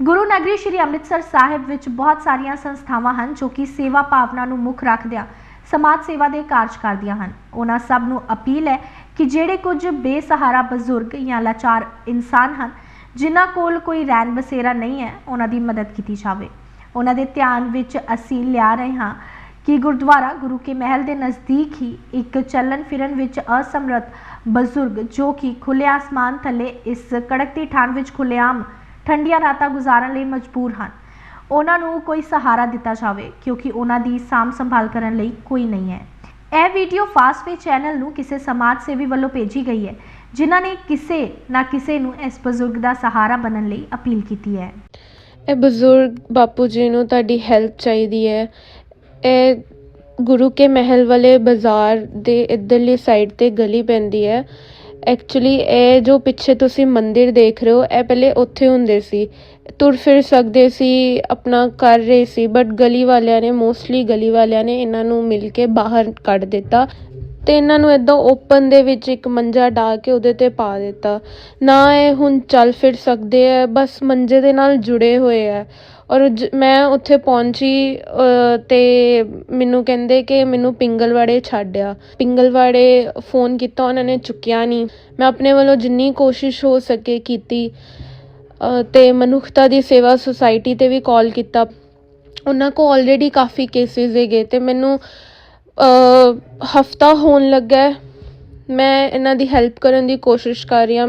ਗੁਰੂ ਨਗਰੀ ਸ੍ਰੀ ਅੰਮ੍ਰਿਤਸਰ ਸਾਹਿਬ ਵਿੱਚ ਬਹੁਤ ਸਾਰੀਆਂ ਸੰਸਥਾਵਾਂ ਹਨ ਜੋ ਕਿ ਸੇਵਾ ਭਾਵਨਾ ਨੂੰ ਮੁੱਖ ਰੱਖਦਿਆਂ ਸਮਾਜ ਸੇਵਾ ਦੇ ਕਾਰਜ ਕਰਦੀਆਂ ਹਨ। ਉਹਨਾਂ ਸਭ ਨੂੰ ਅਪੀਲ ਹੈ ਕਿ ਜਿਹੜੇ ਕੁਝ ਬੇਸਹਾਰਾ ਬਜ਼ੁਰਗ ਜਾਂ ਲਾਚਾਰ ਇਨਸਾਨ ਹਨ, ਜਿਨ੍ਹਾਂ ਕੋਲ ਕੋਈ ਰਹਿਣ ਬਸੇਰਾ ਨਹੀਂ ਹੈ, ਉਹਨਾਂ ਦੀ ਮਦਦ ਕੀਤੀ ਜਾਵੇ। ਉਹਨਾਂ ਦੇ ਧਿਆਨ ਵਿੱਚ ਅਸੀਂ ਲਿਆ ਰਹੇ ਹਾਂ ਕਿ ਗੁਰਦੁਆਰਾ ਗੁਰੂ ਕੇ ਮਹਿਲ ਦੇ ਨਜ਼ਦੀਕ ਹੀ ਇੱਕ ਚੱਲਣ ਫਿਰਨ ਵਿੱਚ ਅਸਮਰਥ ਬਜ਼ੁਰਗ ਜੋ ਕਿ ਖੁੱਲੇ ਆਸਮਾਨ ਥੱਲੇ ਇਸ ਕੜਕਤੀ ਠੰਡ ਵਿੱਚ ਖੁੱਲੇਆਮ ਠੰਡੀਆਂ ਰਾਤਾਂ ਗੁਜ਼ਾਰਨ ਲਈ ਮਜਬੂਰ ਹਨ। ਉਹਨਾਂ ਨੂੰ ਕੋਈ ਸਹਾਰਾ ਦਿੱਤਾ ਜਾਵੇ, ਕਿਉਂਕਿ ਉਹਨਾਂ ਦੀ ਸਾਂਭ ਸੰਭਾਲ ਕਰਨ ਲਈ ਕੋਈ ਨਹੀਂ ਹੈ। ਇਹ ਵੀਡੀਓ ਫਾਸਟਵੇ ਚੈਨਲ ਨੂੰ ਕਿਸੇ ਸਮਾਜ ਸੇਵੀ ਵੱਲੋਂ ਭੇਜੀ ਗਈ ਹੈ, ਜਿਨ੍ਹਾਂ ਨੇ ਕਿਸੇ ਨਾ ਕਿਸੇ ਨੂੰ ਇਸ ਬਜ਼ੁਰਗ ਦਾ ਸਹਾਰਾ ਬਣਨ ਲਈ ਅਪੀਲ ਕੀਤੀ ਹੈ। ਇਹ ਬਜ਼ੁਰਗ ਬਾਪੂ ਜੀ ਨੂੰ ਤੁਹਾਡੀ ਹੈਲਪ ਚਾਹੀਦੀ ਹੈ। ਇਹ ਗੁਰੂ ਕੇ ਮਹਿਲ ਵਾਲੇ ਬਾਜ਼ਾਰ ਦੇ ਇੱਧਰਲੀ ਸਾਈਡ ਤੇ ਗਲੀ ਪੈਂਦੀ ਹੈ। ਐਕਚੁਅਲੀ ਇਹ ਜੋ ਪਿੱਛੇ ਤੁਸੀਂ ਮੰਦਿਰ ਦੇਖ ਰਹੇ ਹੋ, ਇਹ ਪਹਿਲੇ ਉੱਥੇ ਹੁੰਦੇ ਸੀ। ਤੁਰ ਫਿਰ ਸਕਦੇ ਸੀ, ਆਪਣਾ ਕਰ ਰਹੇ ਸੀ ਬਟ ਗਲੀ ਵਾਲਿਆਂ ਨੇ ਮੋਸਟਲੀ ਗਲੀ ਵਾਲਿਆਂ ਨੇ ਇਹਨਾਂ ਨੂੰ ਮਿਲ ਕੇ ਬਾਹਰ ਕੱਢ ਦਿੱਤਾ। ਤੇ ਇਹਨਾਂ ਨੂੰ ਇਦਾਂ ਓਪਨ ਦੇ ਵਿੱਚ ਇੱਕ ਮੰਜਾ ਢਾ ਕੇ ਉਹਦੇ ਤੇ ਪਾ ਦਿੱਤਾ। ਨਾ ਇਹ ਹੁਣ ਚੱਲ ਫਿਰ ਸਕਦੇ ਹੈ ਬਸ ਮੰਜੇ ਦੇ ਨਾਲ ਜੁੜੇ ਹੋਏ ਹੈ ਔਰ ਜ- ਮੈਂ ਉੱਥੇ ਪਹੁੰਚੀ ਅਤੇ ਮੈਨੂੰ ਕਹਿੰਦੇ ਕਿ ਮੈਨੂੰ ਪਿੰਗਲਵਾੜੇ ਛੱਡਿਆ ਪਿੰਗਲਵਾੜੇ ਫੋਨ ਕੀਤਾ, ਉਹਨਾਂ ਨੇ ਚੁੱਕਿਆ ਨਹੀਂ। ਮੈਂ ਆਪਣੇ ਵੱਲੋਂ ਜਿੰਨੀ ਕੋਸ਼ਿਸ਼ ਹੋ ਸਕੇ ਕੀਤੀ। ਅਤੇ ਮਨੁੱਖਤਾ ਦੀ ਸੇਵਾ ਸੁਸਾਇਟੀ ਤੇ ਵੀ ਕਾਲ ਕੀਤਾ। ਉਹਨਾਂ ਕੋਲ ਆਲਰੇਡੀ ਕਾਫੀ ਕੇਸਿਸ ਹੈਗੇ ਅਤੇ ਮੈਨੂੰ ਹਫਤਾ ਹੋਣ ਲੱਗਾ ਮੈਂ ਇਹਨਾਂ ਦੀ ਹੈਲਪ ਕਰਨ ਦੀ ਕੋਸ਼ਿਸ਼ ਕਰ ਰਹੀ ਹਾਂ।